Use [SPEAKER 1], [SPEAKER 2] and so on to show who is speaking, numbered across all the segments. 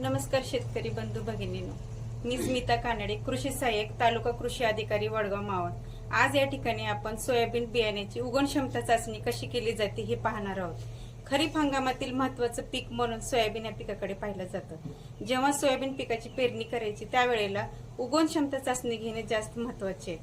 [SPEAKER 1] नमस्कार शेतकरी बंधू भगिनीनो. मी स्मिता कानडे कृषी सहाय्यक तालुका कृषी अधिकारी वडगाव मावळ. आज या ठिकाणी आपण सोयाबीन बियाण्याची उगवण क्षमता चाचणी कशी केली जाते हे पाहणार आहोत. खरीप हंगामातील महत्वाचं पीक म्हणून सोयाबीन या पिकाकडे पाहिलं जातं. जेव्हा सोयाबीन पिकाची पेरणी करायची त्यावेळेला उगवण क्षमता चाचणी घेणे जास्त महत्त्वाचे आहे.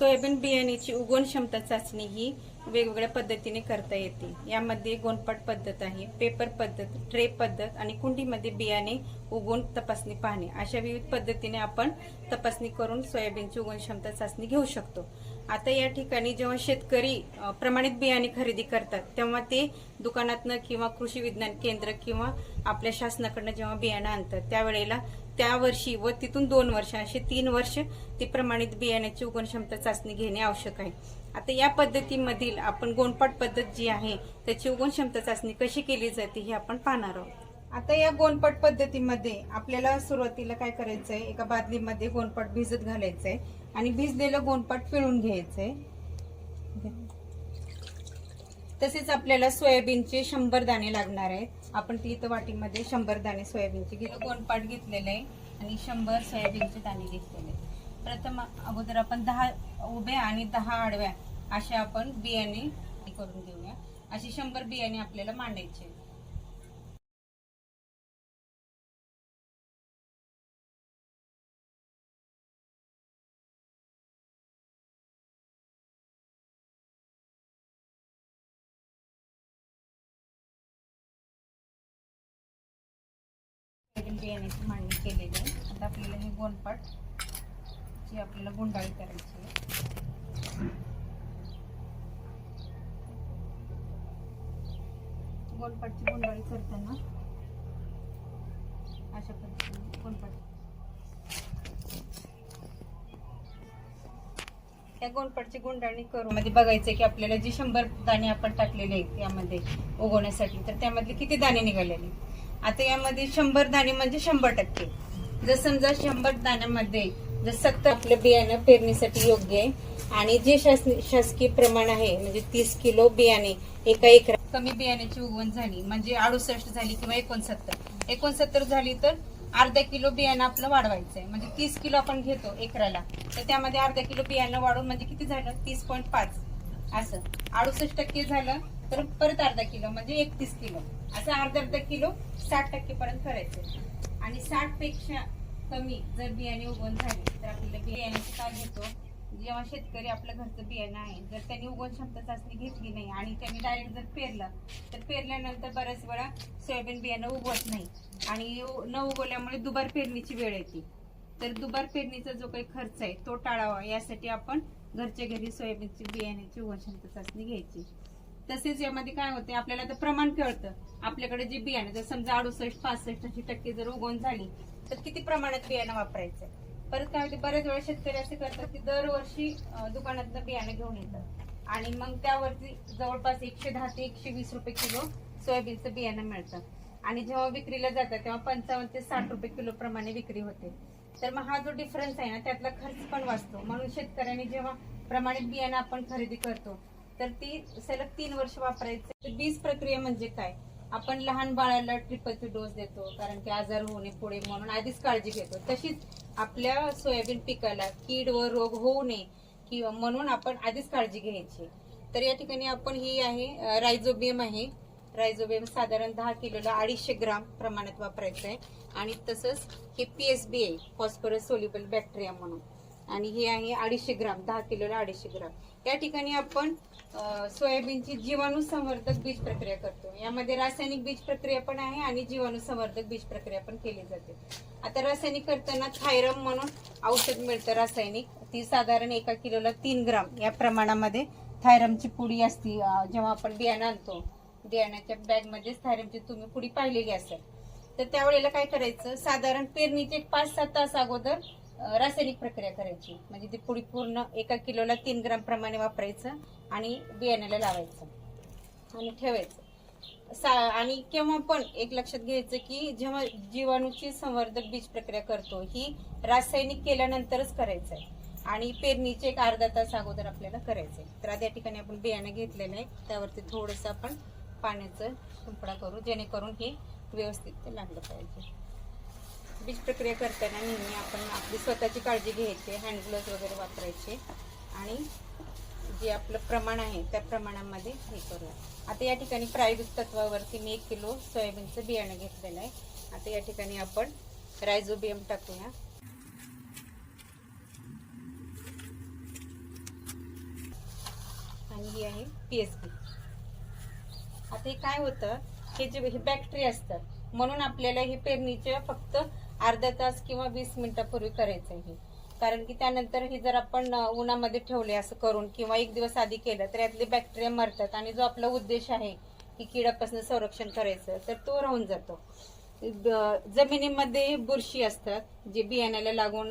[SPEAKER 1] सोयाबीन बियाण्याची उगवण क्षमता चाचणी ही वेगवेगळ्या पद्धतीने करता येते. यामध्ये गोनपाट पद्धत आहे पेपर पद्धत ट्रे पद्धत आणि कुंडीमध्ये बियाणे उगवून तपासणी पाहणे. अशा विविध पद्धतीने आपण तपासणी करून सोयाबीनची उगवण क्षमता चाचणी घेऊ शकतो. आता या ठिकाणी जेव्हा शेतकरी प्रमाणित बियाणे खरेदी करतात तेव्हा ते दुकानातनं किंवा कृषी विज्ञान केंद्र किंवा आपल्या शासनाकडनं जेव्हा बियाणं आणतात त्यावेळेला त्या वर्षी व तिथून दोन वर्ष असे तीन वर्ष ती प्रमाणित बियाण्याची उगण क्षमता चाचणी घेणे आवश्यक आहे. आता या पद्धतीमधील आपण गोंडपाट पद्धत जी आहे त्याची उगण क्षमता चाचणी कशी केली जाते हे आपण पाहणार आहोत. आता या गोंडपाट पद्धतीमध्ये आपल्याला सुरुवातीला काय करायचंय एका बादलीमध्ये गोंडपाट भिजत घालायचंय आणि भिजलेलं गोंडपाट पिळून घ्यायचंय. तसेच आपल्याला सोयाबीनचे शंभर दाणे लागणार आहेत. आपण ती इथं वाटीमध्ये शंभर दाणे सोयाबीनचे घेतले गोणपाट घेतलेले आहे आणि शंभर सोयाबीनचे दाणे घेतलेले आहेत. प्रथम अगोदर आपण दहा उभ्या आणि दहा आडव्या अशा आपण बियाणे करून घेऊया अशी शंभर बियाणे आपल्याला मांडायचे बियाण्याची मांडणी केलेली आहे. आता आपल्याला हे गोनपाट ची आपल्याला गुंडाळी करायची आहे. गोनपाटची गुंडाळी करताना अशा पद्धतीने गोनपाट. या गोनपाटची गुंडाळणी करून मध्ये बघायचं की आपल्याला जी शंभर दाणे आपण टाकलेले आहेत यामध्ये उगवण्यासाठी तर त्यामधले किती दाणे निघालेले? आता यामध्ये शंभर दाणे म्हणजे शंभर टक्के. जर समजा शंभर दाण्यामध्ये जर सत्तर आपलं बियाणं पेरणीसाठी योग्य आहे आणि जे शासकीय प्रमाण आहे म्हणजे तीस किलो बियाणे एका एकरा कमी बियाण्याची उगवण झाली म्हणजे अडुसष्ट झाली किंवा एकोणसत्तर. एकोणसत्तर झाली तर अर्धा किलो बियाणं आपलं वाढवायचं आहे. म्हणजे तीस किलो आपण घेतो एकराला. तर त्यामध्ये अर्धा किलो बियाणं वाढवून म्हणजे किती झालं? तीस पॉईंट पाच. असं. अडुसष्ट टक्के झालं तर परत अर्धा किलो म्हणजे एकतीस किलो. असं अर्धा अर्धा किलो साठ टक्के पर्यंत करायचं. आणि साठपेक्षा कमी जर बियाणे उगवण झाली तर आपल्याला बियाण्याची काय घेतो जेव्हा शेतकरी आपलं घरचं बियाणं आहे जर त्यांनी उगवण क्षमता चाचणी घेतली नाही आणि त्यांनी डायरेक्ट जर पेरलं तर पेरल्यानंतर बऱ्याच वेळा सोयाबीन बियाणं उगवत नाही. आणि न उगवल्यामुळे दुबार पेरणीची वेळ येते. तर दुबार पेरणीचा जो काही खर्च आहे तो टाळावा. यासाठी आपण घरच्या घरी सोयाबीनची बियाण्याची उगवण क्षमता चाचणी घ्यायची. तसेच यामध्ये काय होते आपल्याला तर प्रमाण कळतं. आपल्याकडे जे बियाणं जर समजा अडुसष्ट पासष्ट अशी टक्के जर उगवून झाली तर किती प्रमाणात बियाणं वापरायचं परत काय होते बरेच वेळा शेतकरी असे करतात की दरवर्षी अं, दुकानातनं बियाणं घेऊन येतात. आणि मग त्यावरती जवळपास एकशे दहा ते एकशे वीस रुपये किलो सोयाबीनचं बियाणं मिळतं. आणि जेव्हा विक्रीला जातात तेव्हा पंचावन्न ते साठ रुपये किलो प्रमाणे विक्री होते. तर मग हा जो डिफरन्स आहे ना त्यातला खर्च पण वाचतो. म्हणून शेतकऱ्यांनी जेव्हा प्रमाणित बियाणं आपण खरेदी करतो तर ती सलग तीन वर्ष वापरायचं. बीज प्रक्रिया म्हणजे काय? आपण लहान बाळाला ट्रिपलचे डोस देतो कारण की आजार होऊ नये पुढे म्हणून आधीच काळजी घेतो. तशीच आपल्या सोयाबीन पिकाला कीड व रोग होऊ नये किंवा म्हणून आपण आधीच काळजी घ्यायची. तर या ठिकाणी आपण ही आहे रायझोबियम आहे. रायझोबियम साधारण दहा किलोला अडीचशे ग्राम प्रमाणात वापरायचं आहे आणि तसंच हे पी एस बी आहे फॉस्फरस सोल्युबल बॅक्टेरिया म्हणून. आणि हे आहे अडीचशे ग्राम दहा किलोला अडीचशे ग्राम. या ठिकाणी आपण सोयाबीनची जीवाणू संवर्धक बीज प्रक्रिया करतो. यामध्ये रासायनिक बीज प्रक्रिया पण आहे आणि जीवाणू संवर्धक बीज प्रक्रिया पण केली जाते. आता रासायनिक करताना थायरम म्हणून औषध मिळतं रासायनिक. ती साधारण एका किलोला तीन ग्राम. या प्रमाणामध्ये थायरमची पुडी असती जेव्हा आपण बियाणं आणतो बियाण्याच्या बॅगमध्येच थायरमची तुम्ही पुडी पाहिलेली असेल. तर त्यावेळेला काय करायचं? साधारण पेरणीचे एक पाच सात तास अगोदर रासायनिक प्रक्रिया करायची. म्हणजे ती पुडी पूर्ण एका किलोला तीन ग्राम प्रमाणे वापरायचं आणि बियाण्याला लावायचं आणि ठेवायचं. सा आणि केव्हा पण एक लक्षात घ्यायचं की जेव्हा जीवाणूची संवर्धक बीज प्रक्रिया करतो ही रासायनिक केल्यानंतरच करायचं आहे. आणि पेरणीचे एक अर्धा तास अगोदर आपल्याला करायचंय. तर आता या ठिकाणी आपण बियाणं घेतलेलं आहे. त्यावरती थोडंसं आपण पाण्याचं तुंपडा करू जेणेकरून हे व्यवस्थित लागलं पाहिजे. बीज प्रक्रिया करताना नेहमी आपण आपली स्वतःची काळजी घ्यायची हँड ग्लोव्ज वगैरे वापरायचे आणि जे आपलं प्रमाण आहे त्या प्रमाणामध्ये हे करूया. आता या ठिकाणी प्रायोगिक तत्वावरती मी एक किलो सोयाबीनचं बियाणं घेतलेलं आहे. आता या ठिकाणी आपण रायझोबियम टाकूया. आणि ही आहे पी एस बी आता हे काय होतं? हे जे हे बॅक्टेरिया असतात म्हणून आपल्याला हे पेरणीच्या फक्त अर्धा तास किंवा वीस मिनिटापूर्वी करायचं आहे. कारण की त्यानंतर हे जर आपण उन्हामध्ये ठेवले असं करून किंवा एक दिवस आधी केलं तर यातले बॅक्टेरिया मरतात. आणि जो आपला उद्देश आहे की किडापासून संरक्षण करायचं तर तो राहून जातो. जमिनीमध्ये बुरशी असतात जे बियाण्याला लागून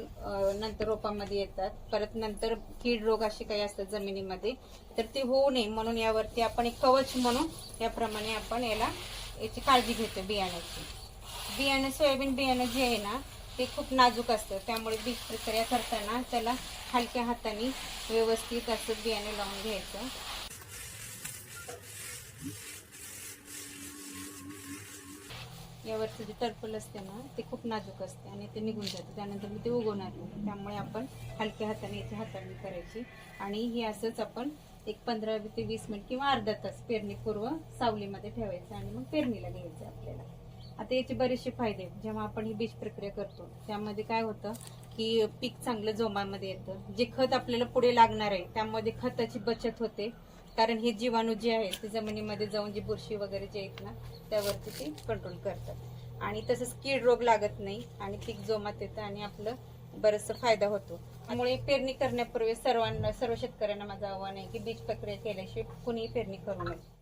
[SPEAKER 1] नंतर रोपामध्ये येतात. परत नंतर कीड रोग असे काही असतात जमिनीमध्ये तर ते होऊ नये. म्हणून यावरती आपण एक कवच म्हणून याप्रमाणे आपण याला याची काळजी घेतो बियाण्याची. बियाणं सोयाबीन बियाणं जे आहे ना ते खूप नाजूक असतं. त्यामुळे बीज प्रक्रिया करताना त्याला हलक्या हाताने व्यवस्थित असं बियाणं लावून घ्यायचं. यावरचं जे टर्पल असते ना ते खूप नाजूक असते आणि ते निघून जातं. त्यानंतर मी ते उगवणार नाही. त्यामुळे आपण हलक्या हाताने याची हाताळणी करायची. आणि हे असंच आपण एक पंधरा ते वीस मिनिट किंवा अर्धा तास पेरणीपूर्व सावलीमध्ये ठेवायचं आणि मग पेरणीला घ्यायचं आपल्याला. आता याचे बरेचसे फायदे आहेत. जेव्हा आपण ही बीज प्रक्रिया करतो त्यामध्ये काय होतं की पीक चांगलं जोमामध्ये येतं. जे खत आपल्याला पुढे लागणार आहे त्यामध्ये खताची बचत होते. कारण हे जीवाणू जे आहेत ते जमिनीमध्ये जाऊन जे बुरशी वगैरे जे आहेत ना त्यावरती ते कंट्रोल करतात. आणि तसंच कीड रोग लागत नाही आणि पीक जोमात येतं आणि आपलं बराचसा फायदा होतो. त्यामुळे पेरणी करण्यापूर्वी सर्वांना सर्व शेतकऱ्यांना माझं आव्हान आहे की बीज प्रक्रिया केल्याशिवाय कुणीही पेरणी करू नये.